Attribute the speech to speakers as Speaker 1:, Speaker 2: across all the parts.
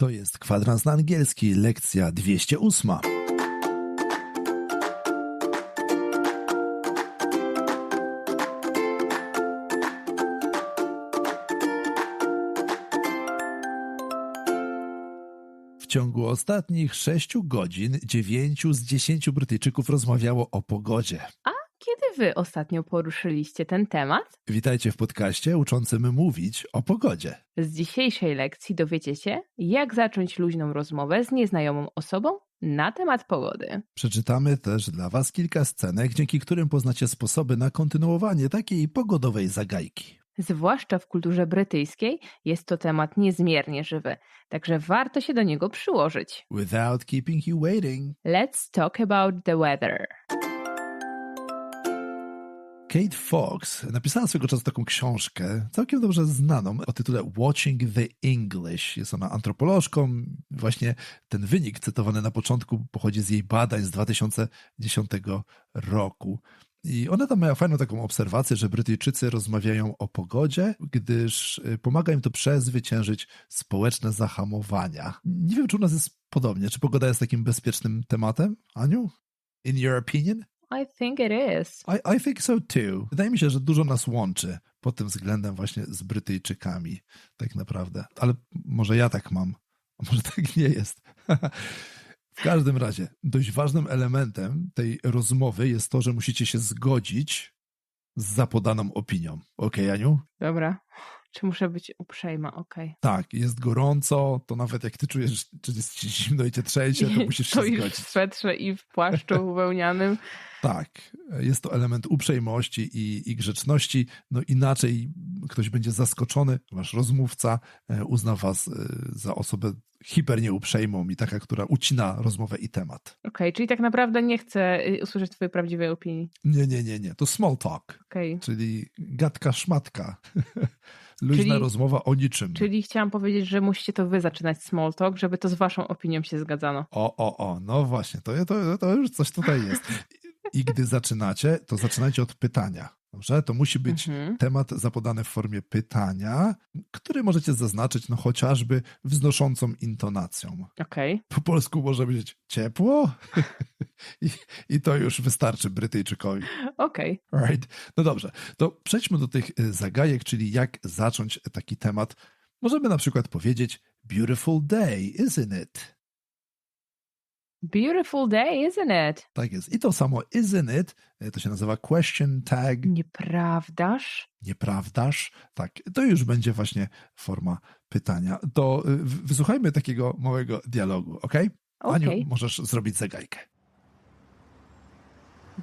Speaker 1: To jest kwadrans na angielski, lekcja 208. W ciągu ostatnich sześciu godzin dziewięciu z dziesięciu Brytyjczyków rozmawiało o pogodzie.
Speaker 2: Kiedy wy ostatnio poruszyliście ten temat?
Speaker 1: Witajcie w podcaście uczącym mówić o pogodzie.
Speaker 2: Z dzisiejszej lekcji dowiecie się, jak zacząć luźną rozmowę z nieznajomą osobą na temat pogody.
Speaker 1: Przeczytamy też dla Was kilka scenek, dzięki którym poznacie sposoby na kontynuowanie takiej pogodowej zagajki.
Speaker 2: Zwłaszcza w kulturze brytyjskiej jest to temat niezmiernie żywy, także warto się do niego przyłożyć.
Speaker 1: Without keeping you waiting.
Speaker 2: Let's talk about the weather.
Speaker 1: Kate Fox napisała swego czasu taką książkę, całkiem dobrze znaną, o tytule Watching the English. Jest ona antropolożką. Właśnie ten wynik cytowany na początku pochodzi z jej badań z 2010 roku. I ona tam miała fajną taką obserwację, że Brytyjczycy rozmawiają o pogodzie, gdyż y, pomaga im to przezwyciężyć społeczne zahamowania. Nie wiem, czy u nas jest podobnie. Czy pogoda jest takim bezpiecznym tematem, Aniu? In your opinion?
Speaker 2: I think it is.
Speaker 1: I, I think so too. Wydaje mi się, że dużo nas łączy pod tym względem właśnie z Brytyjczykami, tak naprawdę. Ale może ja tak mam, a może tak nie jest. w każdym razie, dość ważnym elementem tej rozmowy jest to, że musicie się zgodzić z zapodaną opinią. Okej, okay, Aniu?
Speaker 2: Dobra. Czy muszę być uprzejma? Okej. Okay.
Speaker 1: Tak, jest gorąco, to nawet jak ty czujesz, że jest ci zimno i cię trzęsie, to musisz się
Speaker 2: Stoisz
Speaker 1: zgodzić.
Speaker 2: w swetrze i w płaszczu wełnianym.
Speaker 1: Tak, jest to element uprzejmości i, i grzeczności. No inaczej ktoś będzie zaskoczony, wasz rozmówca e, uzna was e, za osobę hiper nieuprzejmą i taka, która ucina rozmowę i temat.
Speaker 2: Okej, okay, czyli tak naprawdę nie chcę y, usłyszeć twojej prawdziwej opinii.
Speaker 1: Nie, nie, nie, nie. To small talk.
Speaker 2: Okay.
Speaker 1: Czyli gadka szmatka. Luźna czyli, rozmowa o niczym.
Speaker 2: Czyli chciałam powiedzieć, że musicie to wy zaczynać small talk, żeby to z waszą opinią się zgadzano.
Speaker 1: O, o, o, no właśnie, to, to, to już coś tutaj jest. I gdy zaczynacie, to zaczynajcie od pytania. Dobrze? To musi być mhm. temat zapodany w formie pytania, który możecie zaznaczyć no chociażby wznoszącą intonacją.
Speaker 2: Okay.
Speaker 1: Po polsku może być ciepło I, i to już wystarczy Brytyjczykowi.
Speaker 2: Okej.
Speaker 1: Okay. Right. No dobrze, to przejdźmy do tych y, zagajek, czyli jak zacząć taki temat. Możemy na przykład powiedzieć beautiful day, isn't it?
Speaker 2: Beautiful day, isn't it?
Speaker 1: Tak jest. I to samo isn't it, to się nazywa question tag.
Speaker 2: Nieprawdaż?
Speaker 1: Nieprawdaż? Tak, to już będzie właśnie forma pytania. To wysłuchajmy takiego małego dialogu, ok?
Speaker 2: okay.
Speaker 1: Aniu, możesz zrobić zagajkę.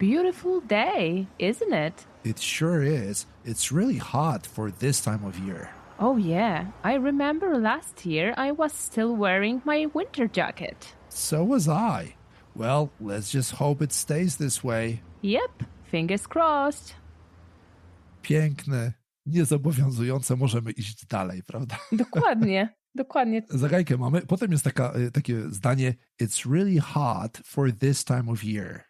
Speaker 2: Beautiful day, isn't it?
Speaker 1: It sure is. It's really hot for this time of year.
Speaker 2: Oh yeah, I remember last year I was still wearing my winter jacket.
Speaker 1: So was I. Well, let's just hope it stays this way.
Speaker 2: Yep, fingers crossed.
Speaker 1: Piękne, niezobowiązujące, możemy iść dalej, prawda?
Speaker 2: Dokładnie, dokładnie.
Speaker 1: Zagajkę mamy. Potem jest taka, takie zdanie It's really hot for this time of year.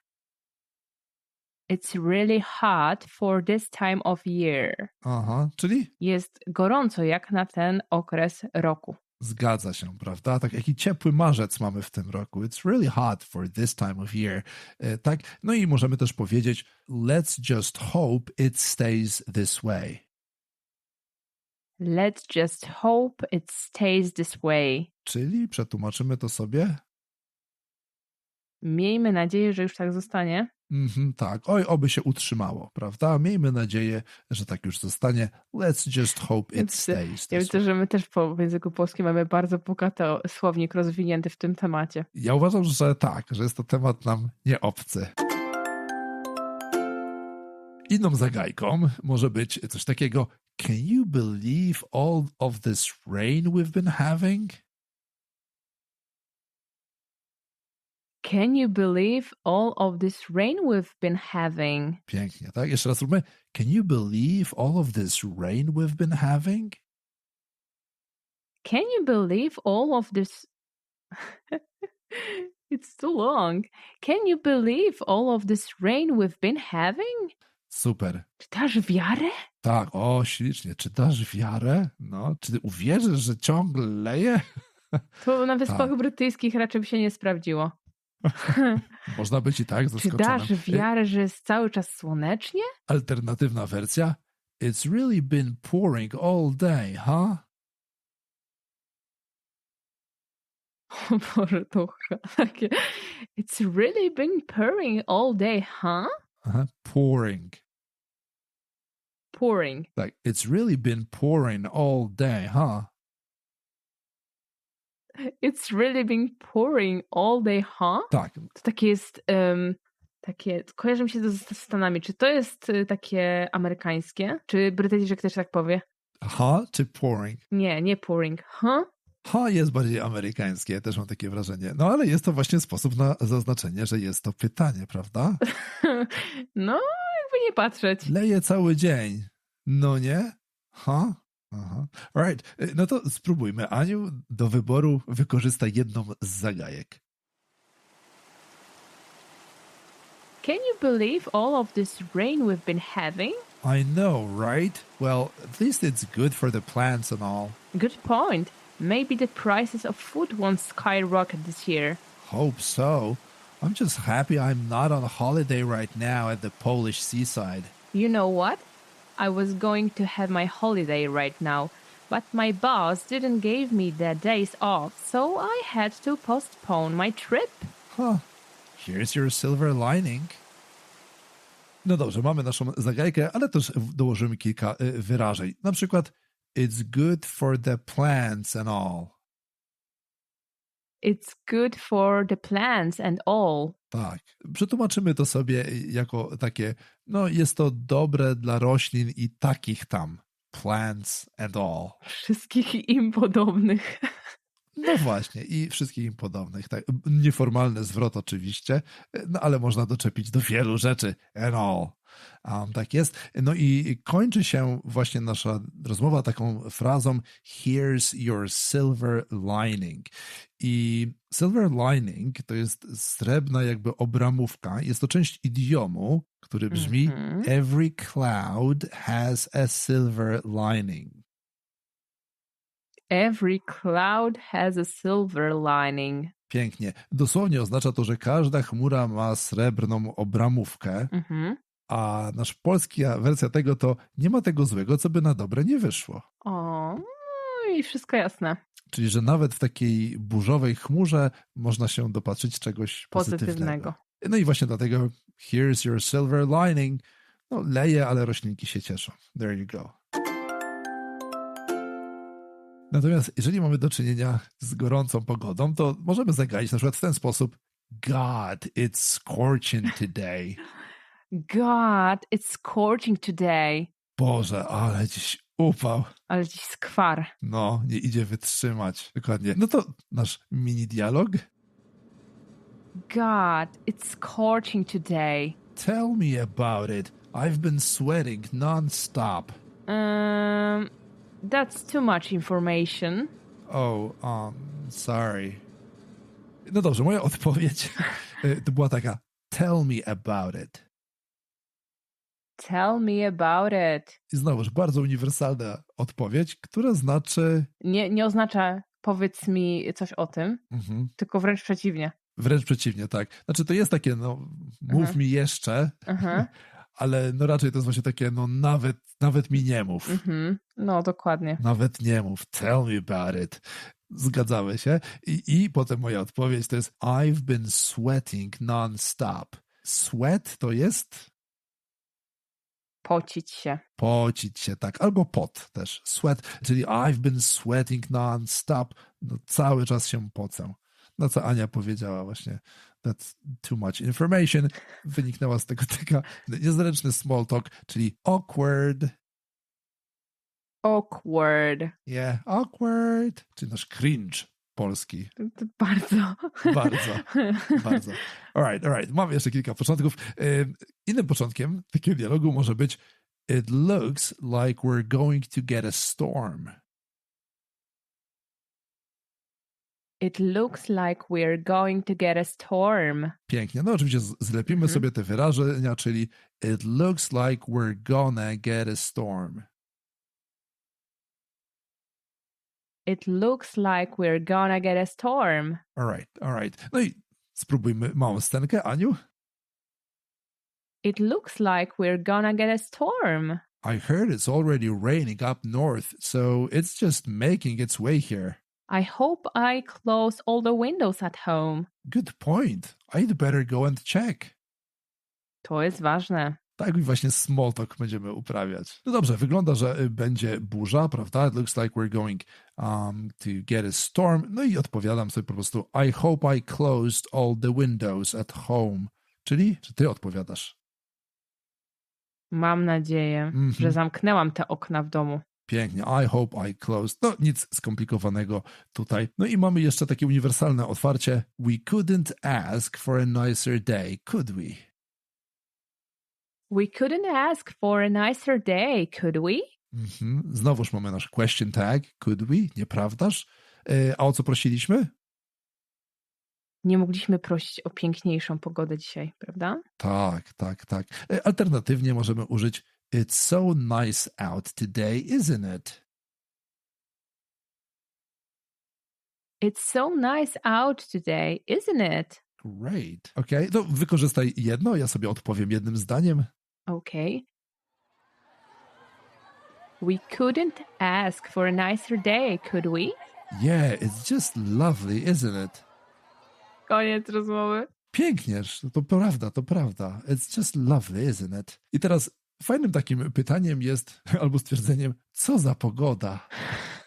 Speaker 2: It's really hot for this time of year.
Speaker 1: Aha, czyli?
Speaker 2: Jest gorąco jak na ten okres roku.
Speaker 1: Zgadza się, prawda? Tak, jaki ciepły marzec mamy w tym roku. It's really hot for this time of year. Tak, no i możemy też powiedzieć let's just hope it stays this way.
Speaker 2: Let's just hope it stays this way.
Speaker 1: Czyli przetłumaczymy to sobie?
Speaker 2: Miejmy nadzieję, że już tak zostanie.
Speaker 1: Mm-hmm, tak, oj, oby się utrzymało, prawda? Miejmy nadzieję, że tak już zostanie. Let's just hope it stays.
Speaker 2: Ja myślę, że my też po, w języku polskim mamy bardzo bogaty słownik rozwinięty w tym temacie.
Speaker 1: Ja uważam, że tak, że jest to temat nam nieobcy. Inną zagajką może być coś takiego Can you believe all of this rain we've been having?
Speaker 2: Can you believe all of this rain we've been having?
Speaker 1: Pięknie, tak? Jeszcze raz róbmy. Can you believe all of this rain we've been having?
Speaker 2: Can you believe all of this? it's too long. Can you believe all of this rain we've been having?
Speaker 1: Super.
Speaker 2: Czy dasz wiarę?
Speaker 1: Tak, o, ślicznie. Czy dasz wiarę? No, czy ty uwierzysz, że ciągle leje?
Speaker 2: To na Wyspach
Speaker 1: Tak.
Speaker 2: Brytyjskich raczej by się nie sprawdziło.
Speaker 1: Można być i tak
Speaker 2: Czy
Speaker 1: zaskoczonym.
Speaker 2: dasz wiarę, że jest cały czas słonecznie?
Speaker 1: Alternatywna wersja. It's really been pouring all day, huh?
Speaker 2: O Boże, to takie... It's really been pouring all day, huh?
Speaker 1: Aha, pouring.
Speaker 2: Pouring.
Speaker 1: Tak, it's really been pouring all day, huh?
Speaker 2: It's really been pouring all day, huh?
Speaker 1: Tak,
Speaker 2: To takie jest... Um, takie... Kojarzy mi się to z Stanami. Czy to jest y, takie amerykańskie? Czy Brytyjczyk też tak powie?
Speaker 1: huh czy pouring?
Speaker 2: Nie, nie pouring. Huh?
Speaker 1: Ha jest bardziej amerykańskie, też mam takie wrażenie. No ale jest to właśnie sposób na zaznaczenie, że jest to pytanie, prawda?
Speaker 2: no, jakby nie patrzeć.
Speaker 1: Leje cały dzień. No nie? Ha? Aha. Alright, no to spróbujmy. Aniu do wyboru wykorzysta jedną z zagajek.
Speaker 2: Can you believe all of this rain we've been having?
Speaker 1: I know, right? Well, at least it's good for the plants and all.
Speaker 2: Good point. Maybe the prices of food won't skyrocket this year.
Speaker 1: Hope so. I'm just happy I'm not on holiday right now at the Polish seaside.
Speaker 2: You know what? I was going to have my holiday right now, but my boss didn't give me the days off, so I had to postpone my trip.
Speaker 1: Huh. Here's your silver lining. No dobrze, mamy naszą zagajkę, ale też dołożymy kilka y, wyrażeń. Na przykład It's good for the plants and all.
Speaker 2: It's good for the plants and all.
Speaker 1: Tak. Przetłumaczymy to sobie jako takie, no jest to dobre dla roślin i takich tam. Plants and all.
Speaker 2: Wszystkich im podobnych.
Speaker 1: No właśnie, i wszystkich im podobnych. Tak. Nieformalny zwrot oczywiście, no ale można doczepić do wielu rzeczy. And all. Um, tak jest. No i kończy się właśnie nasza rozmowa taką frazą Here's your silver lining. I silver lining to jest srebrna jakby obramówka. Jest to część idiomu, który brzmi
Speaker 2: Mhm.
Speaker 1: Every cloud has a silver lining.
Speaker 2: Every cloud has a silver lining.
Speaker 1: Pięknie. Dosłownie oznacza to, że każda chmura ma srebrną obramówkę,
Speaker 2: Mhm.
Speaker 1: a nasz polska wersja tego to nie ma tego złego, co by na dobre nie wyszło.
Speaker 2: O, no i wszystko jasne.
Speaker 1: Czyli, że nawet w takiej burzowej chmurze można się dopatrzyć czegoś pozytywnego.
Speaker 2: Pozytywnego.
Speaker 1: No i właśnie dlatego here's your silver lining. No leje, ale roślinki się cieszą. There you go. Natomiast jeżeli mamy do czynienia z gorącą pogodą, to możemy zagaić na przykład w ten sposób God, it's scorching today.
Speaker 2: God, it's scorching today.
Speaker 1: Boże, ale dziś upał.
Speaker 2: Ale dziś skwar.
Speaker 1: No, nie idzie wytrzymać. Dokładnie. No to nasz mini dialog.
Speaker 2: God, it's scorching today.
Speaker 1: Tell me about it. I've been sweating non-stop.
Speaker 2: Um, that's too much information.
Speaker 1: Oh, um, sorry. No dobrze, moja odpowiedź y, to była taka tell me about it.
Speaker 2: Tell me about it.
Speaker 1: I znowuż bardzo uniwersalna odpowiedź, która znaczy
Speaker 2: Nie, nie oznacza powiedz mi coś o tym,
Speaker 1: mhm,
Speaker 2: tylko wręcz przeciwnie.
Speaker 1: wręcz przeciwnie, tak. Znaczy to jest takie, no mów
Speaker 2: Mhm.
Speaker 1: mi jeszcze,
Speaker 2: Aha,
Speaker 1: ale no raczej to jest właśnie takie, no nawet, nawet mi nie mów.
Speaker 2: mhm. No, dokładnie.
Speaker 1: Nawet nie mów. Tell me about it. Zgadzamy się. I, I potem moja odpowiedź to jest I've been sweating non-stop. Sweat to jest
Speaker 2: Pocić się.
Speaker 1: pocić się, tak. Albo pot też. Sweat, czyli I've been sweating non-stop. No, cały czas się pocę. No co Ania powiedziała właśnie. That's too much information. Wyniknęła z tego taka niezręczny small talk, czyli awkward.
Speaker 2: Awkward.
Speaker 1: Yeah, awkward. Czyli nasz cringe polski.
Speaker 2: Bardzo.
Speaker 1: Bardzo. Bardzo. Alright, alright. Mamy jeszcze kilka początków. Ym, Innym początkiem takiego dialogu może być It looks like we're going to get a storm.
Speaker 2: It looks like we're going to get a storm.
Speaker 1: Pięknie. No oczywiście zlepimy
Speaker 2: Mhm.
Speaker 1: sobie te wyrażenia, czyli It looks like we're gonna get a storm.
Speaker 2: It looks like we're gonna get a storm.
Speaker 1: Alright, alright. No i spróbujmy małą scenkę, Aniu.
Speaker 2: It looks like we're gonna get a storm.
Speaker 1: I heard it's already raining up north, so it's just making its way here.
Speaker 2: I hope I close all the windows at home.
Speaker 1: Good point. I'd better go and check.
Speaker 2: To jest ważne.
Speaker 1: Tak i właśnie small talk będziemy uprawiać. No dobrze, wygląda, że y, będzie burza, prawda? It looks like we're going um, to get a storm. No i odpowiadam sobie po prostu I hope I closed all the windows at home. Czyli, czy ty odpowiadasz?
Speaker 2: Mam nadzieję,
Speaker 1: Mhm.
Speaker 2: że zamknęłam te okna w domu.
Speaker 1: Pięknie. I hope I closed. No, nic skomplikowanego tutaj. No i mamy jeszcze takie uniwersalne otwarcie. We couldn't ask for a nicer day, could we?
Speaker 2: We couldn't ask for a nicer day, could we?
Speaker 1: Mhm. Znowuż mamy nasz question tag, could we, nieprawdaż? E, a o co prosiliśmy?
Speaker 2: Nie mogliśmy prosić o piękniejszą pogodę dzisiaj, prawda?
Speaker 1: Tak, tak, tak. E, Alternatywnie możemy użyć It's so nice out today, isn't it?
Speaker 2: It's so nice out today, isn't it?
Speaker 1: Great. Okej, to wykorzystaj jedno, ja sobie odpowiem jednym zdaniem.
Speaker 2: Okay. We couldn't ask for a nicer day, could we?
Speaker 1: Yeah, it's just lovely, isn't it?
Speaker 2: Koniec rozmowy.
Speaker 1: Pięknież, to prawda, to prawda. It's just lovely, isn't it? I teraz fajnym takim pytaniem jest, albo stwierdzeniem, co za pogoda?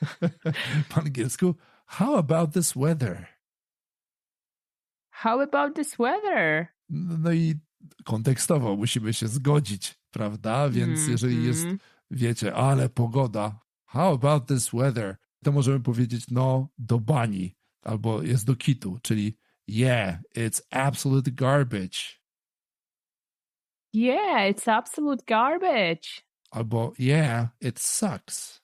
Speaker 1: Po angielsku, how about this weather?
Speaker 2: How about this weather?
Speaker 1: No i kontekstowo musimy się zgodzić, prawda? Więc jeżeli jest,
Speaker 2: Mhm.
Speaker 1: wiecie, ale pogoda, how about this weather? To możemy powiedzieć, no, do bani, albo jest do kitu, czyli yeah, it's absolute garbage,
Speaker 2: Yeah, it's absolute garbage.
Speaker 1: albo yeah, it sucks.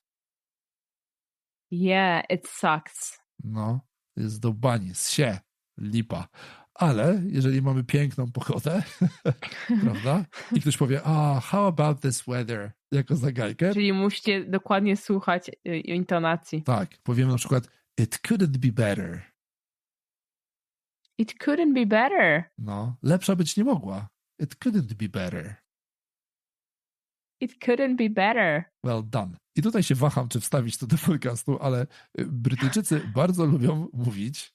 Speaker 2: Yeah, it sucks.
Speaker 1: No, jest do bani, się, lipa. Ale jeżeli mamy piękną pogodę, prawda? I ktoś powie, ah, how about this weather? Jako zagajkę.
Speaker 2: Czyli musicie dokładnie słuchać y, intonacji.
Speaker 1: Tak, powiemy na przykład, it couldn't be better.
Speaker 2: It couldn't be better.
Speaker 1: No, lepsza być nie mogła. It couldn't be better.
Speaker 2: It couldn't be better.
Speaker 1: Well done. I tutaj się waham, czy wstawić to do podcastu, ale y, Brytyjczycy bardzo lubią mówić,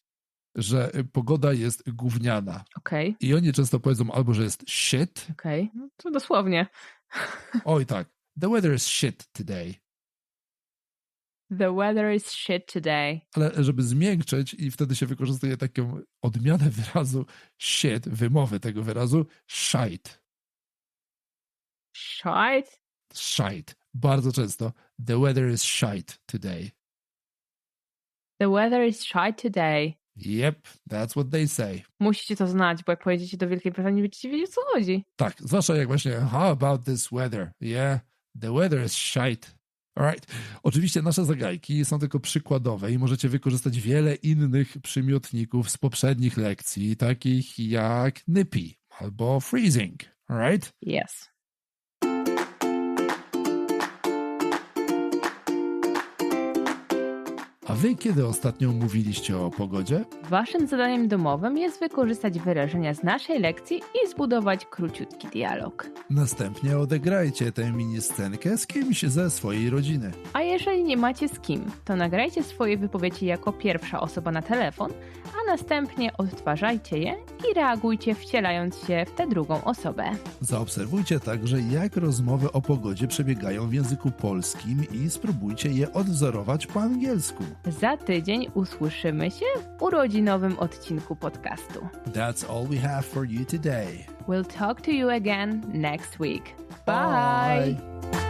Speaker 1: że y, pogoda jest gówniana.
Speaker 2: Okej,
Speaker 1: I oni często powiedzą albo, że jest shit,
Speaker 2: okej. No to dosłownie.
Speaker 1: oj tak, the weather is shit today.
Speaker 2: The weather is shit today.
Speaker 1: Ale żeby zmiękczyć i wtedy się wykorzystuje taką odmianę wyrazu shit, wymowy tego wyrazu, shite.
Speaker 2: Shite?
Speaker 1: Shite. Bardzo często. The weather is shite today.
Speaker 2: The weather is shite today.
Speaker 1: Yep, that's what they say.
Speaker 2: Musicie to znać, bo jak pojedziecie do Wielkiej Brytanii, będziecie wiedzieć, co chodzi.
Speaker 1: Tak, zwłaszcza jak właśnie, how about this weather? Yeah, the weather is shite. Alright. Oczywiście nasze zagajki są tylko przykładowe i możecie wykorzystać wiele innych przymiotników z poprzednich lekcji, takich jak nippy albo freezing. Alright?
Speaker 2: Yes.
Speaker 1: A wy kiedy ostatnio mówiliście o pogodzie?
Speaker 2: Waszym zadaniem domowym jest wykorzystać wyrażenia z naszej lekcji i zbudować króciutki dialog.
Speaker 1: Następnie odegrajcie tę mini scenkę z kimś ze swojej rodziny.
Speaker 2: A jeżeli nie macie z kim, to nagrajcie swoje wypowiedzi jako pierwsza osoba na telefon, a następnie odtwarzajcie je i reagujcie wcielając się w tę drugą osobę.
Speaker 1: Zaobserwujcie także, jak rozmowy o pogodzie przebiegają w języku polskim i spróbujcie je odwzorować po angielsku.
Speaker 2: Za tydzień usłyszymy się w urodzinowym odcinku podcastu.
Speaker 1: That's all we have for you today.
Speaker 2: We'll talk to you again next week. Bye.
Speaker 1: Bye.